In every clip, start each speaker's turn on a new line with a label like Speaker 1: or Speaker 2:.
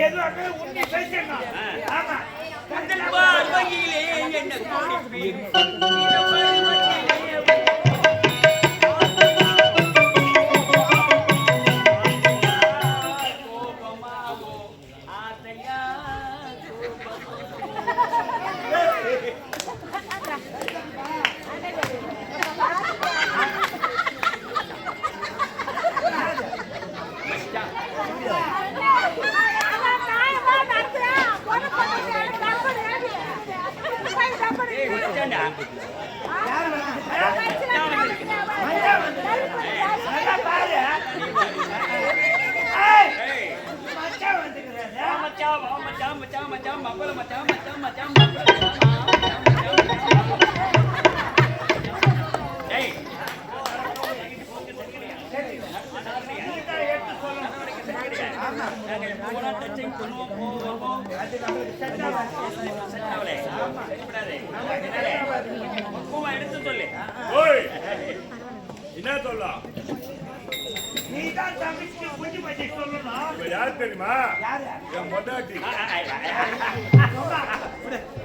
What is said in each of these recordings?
Speaker 1: ஏதோ உண்மை பேசணும் ஆமா
Speaker 2: என்ன மச்சான்
Speaker 1: மச்சான் பாரு ஏய், மச்சான் வந்துக்கிறாரு.
Speaker 2: மச்சான் மச்சான் மச்சான் மச்சான் மச்சான் மச்சான் மச்சான்
Speaker 3: என்ன சொல்லலாம்?
Speaker 1: நீதான் தம்பிக்கு குஞ்சு பத்தி சொல்லணும்
Speaker 3: யார் தெரியுமா? என் பொண்டாட்டி.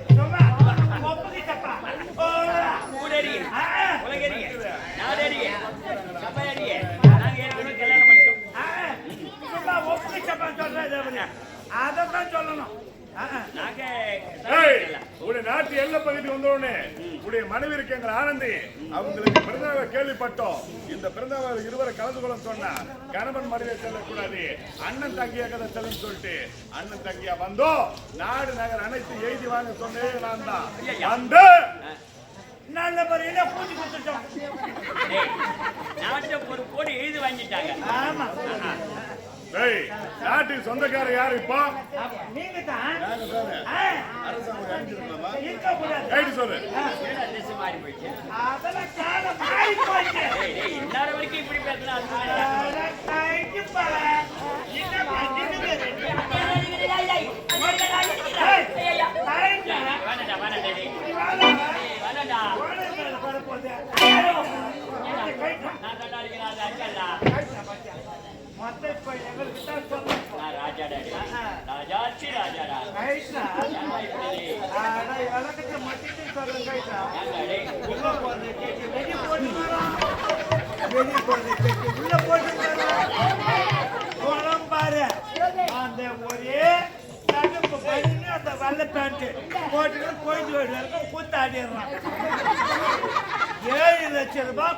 Speaker 1: சும்மா சொல்லணும்.
Speaker 3: உடைய நாட்டு எல்லை பகுதி வந்தோடனே உடைய மனைவி இருக்கின்ற ஆனந்தி அவங்களுக்கு பிறந்தநாள் கேள்விப்பட்டோம். இந்த பிறந்தநாள் இருவரை கலந்து கொள்ள சொன்னா கணவன் மனைவியை செல்லக்கூடாது அண்ணன் தங்கியாக தான் செல்லும் சொல்லிட்டு அண்ணன் தங்கியா வந்தோம் நாடு நகர் அனைத்து எழுதி வாங்க சொன்னே நான் தான். வந்து!
Speaker 1: நல்ல முறையில பூஜை கொடுத்துட்டோம்.
Speaker 2: நாட்டை ஒரு கோடி எழுதி வாங்கிட்டாங்க.
Speaker 1: ஆமா.
Speaker 3: நாட்டுக்கு சொந்தக்காரர் யாரு இப்போ?
Speaker 1: நீங்க தான்.
Speaker 3: அரசாங்கம் சொல்லு.
Speaker 2: மாறி போயிடுச்சு
Speaker 1: அதெல்லாம் காலம் மாறி போச்சு
Speaker 2: வரைக்கும் இப்படி
Speaker 1: உள்ள போட்டு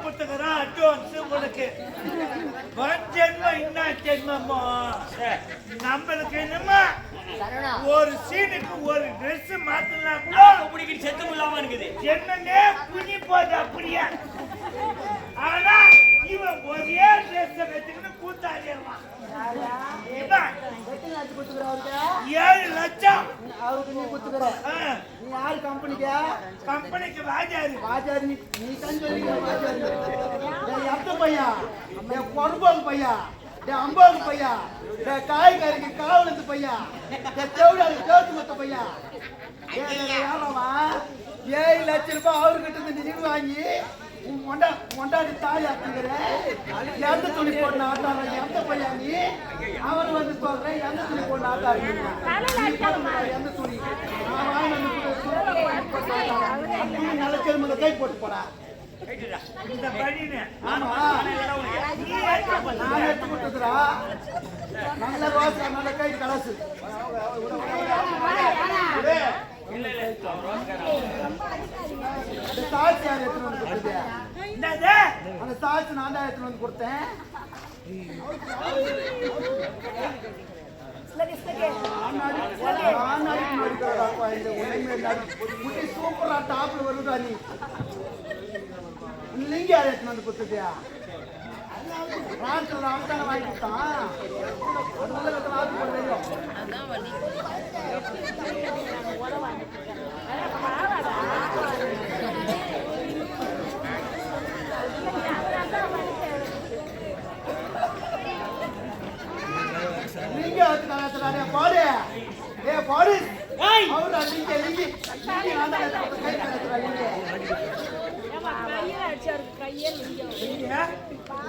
Speaker 1: கொடுத்துக்கிறான் அட்வான்ஸ் வன் ஜென்மம் என்ன ஜென்மமோ? நம்மளுக்கு என்னமா ஒரு சீனுக்கு ஒரு ட்ரெஸ் மாத்தினா கூட
Speaker 2: பிடிக்கிட்டு செத்து முள்ளாம இருக்குது.
Speaker 1: என்னன்னே புனி போது அப்படியே. ஆனா இவன் ஒரே ட்ரெஸ் வச்சுக்கிட்டு கூத்தாடிடுவான் இவன் ஏழு லட்சம்
Speaker 4: அவருக்கு நீ குத்துக்கிற
Speaker 1: ஆ,
Speaker 4: நீ யாரு கம்பெனிக்கு
Speaker 1: கம்பெனிக்கு ராஜாரு
Speaker 4: ராஜாரி நீ நீ தான் சொல்லிக்கிற ராஜாரி என் எத்த பையா என் பொறுப்பாங்க பையா என் அம்பாங்க பையா என் காய்கறிக்கு காவலத்து பையா என் தேவடாளுக்கு தேவத்து மத்த பையா யாராமா ஏழு லட்சம் ரூபாய் அவர்கிட்ட இருந்து நிதி வாங்கி உன் மொண்டா மொண்டாடி தாய் ஆத்துங்கிற எந்த துணி போட்டு ஆட்டார எந்த பையா நீ அவன் வந்து சொல்றேன் எந்த துணி போட்டு ஆட்டாரு எந்த துணி நல்ல செருமல கை போட்டு போடா ஆமா
Speaker 2: நானே
Speaker 4: எடுத்து நல்ல கை கலசு அந்த சாட்சி யார் வந்து அந்த நான் தான் எடுத்துட்டு வந்து கொடுத்தேன் இந்த சூப்பரா டாப்ல வருதா நீ அதை யார் எடுத்துட்டு வந்து கொடுத்தது பாடு. ஏ பாடு அவரு லிங்கி லிங்கி நான் தான். கை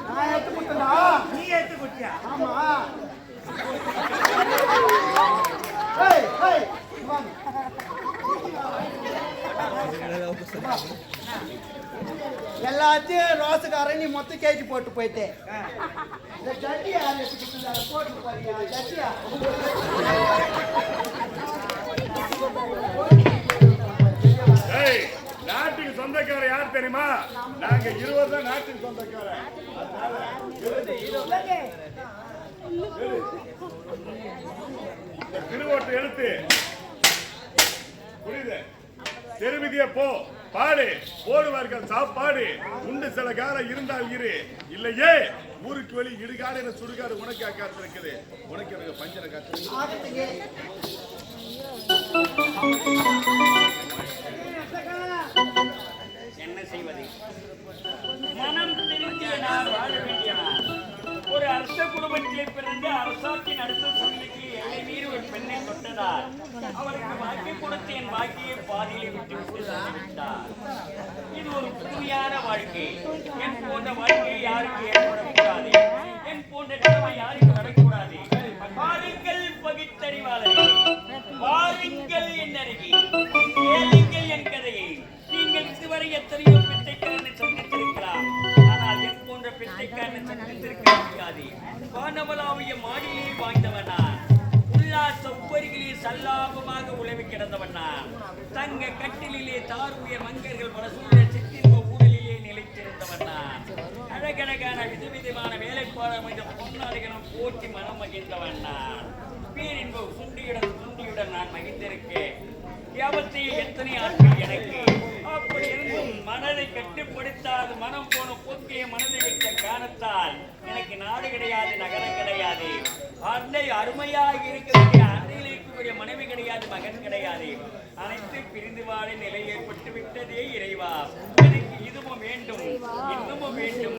Speaker 4: நான் எடுத்து கொடுத்தேன்டா
Speaker 1: நீ எடுத்து குட்டியா
Speaker 4: ஆமா ஏய் ஏய் வாங்க எல்லாத்தையும் ரோஸுக்காரன் நீ மொத்தம் கேஜி போட்டு போயிட்டேன் இந்த ஜட்டி போட்டு பாருங்க ஜட்டியா?
Speaker 3: தெரியுமா? நாங்க இருவர் தான் நாட்டுக்கு சொந்தக்காரன். திருவோட்டு எழுத்து. புரியுது? தெருவிதிய போ பாடு. போடுவார்கள் சாப்பாடு. உண்டு சில காலம் இருந்தால் இரு. இல்லையே ஊருக்கு வெளி இடுகாடு என சுடுகாடு உனக்கு காத்திருக்குது. உனக்கு எனக்கு பஞ்சனை காத்திருக்கு
Speaker 2: என்ன செய்வது? மனம் திருந்திய நான் வாழ வேண்டியவன். ஒரு அரச குடும்பத்திலே பிறந்து அரசாட்சியின் அடுத்த சூழ்நிலைக்கு எல்லை மீறி ஒரு பெண்ணை தொட்டதால் அவருக்கு வாக்கி கொடுத்து என் வாக்கியை பாதியிலே விட்டு விட்டார் இது ஒரு புதுமையான வாழ்க்கை. என் போன்ற வாழ்க்கையை யாருக்கு ஏற்படக்கூடாது. என் போன்ற நிலைமை யாருக்கு வரக்கூடாது? பாருங்கள் பகுத்தறிவாளர்களே வாருங்கள் என் அருகே எத்தனையோ பிச்சைக்காரனை ஆனால் என் போன்ற பிச்சைக்காரனை சந்தித்திருக்க முடியாது. வானவலாவிய மாடியிலே சல்லாபமாக உழவி தங்க கட்டிலே தாருய மங்கர்கள் ஊழலிலே நிலைத்திருந்தவன் அழகழகான விதவிதமான வேலைப்பாடு அமைந்த பொன்னாளிகளும் போற்றி மனம் மகிழ்ந்தவன் நான் பேரின்ப சுண்டியுடன் சுண்டியுடன் நான் மகிழ்ந்திருக்கேன். வியாபத்தை எத்தனை ஆட்கள் எனக்கு? மனதை கட்டுப்படுத்தாது. மனம் போன போக்கிய மனதை விட்ட காரணத்தால் எனக்கு நாடு கிடையாது நகரம் கிடையாது. அன்னை அருமையாக இருக்கக்கூடிய அன்னையில் இருக்கக்கூடிய மனைவி கிடையாது மகன் கிடையாது. அனைத்து பிரிந்து வாழ நிலை ஏற்பட்டு விட்டதே இறைவா. எனக்கு இதுவும் வேண்டும் இன்னமும் வேண்டும்.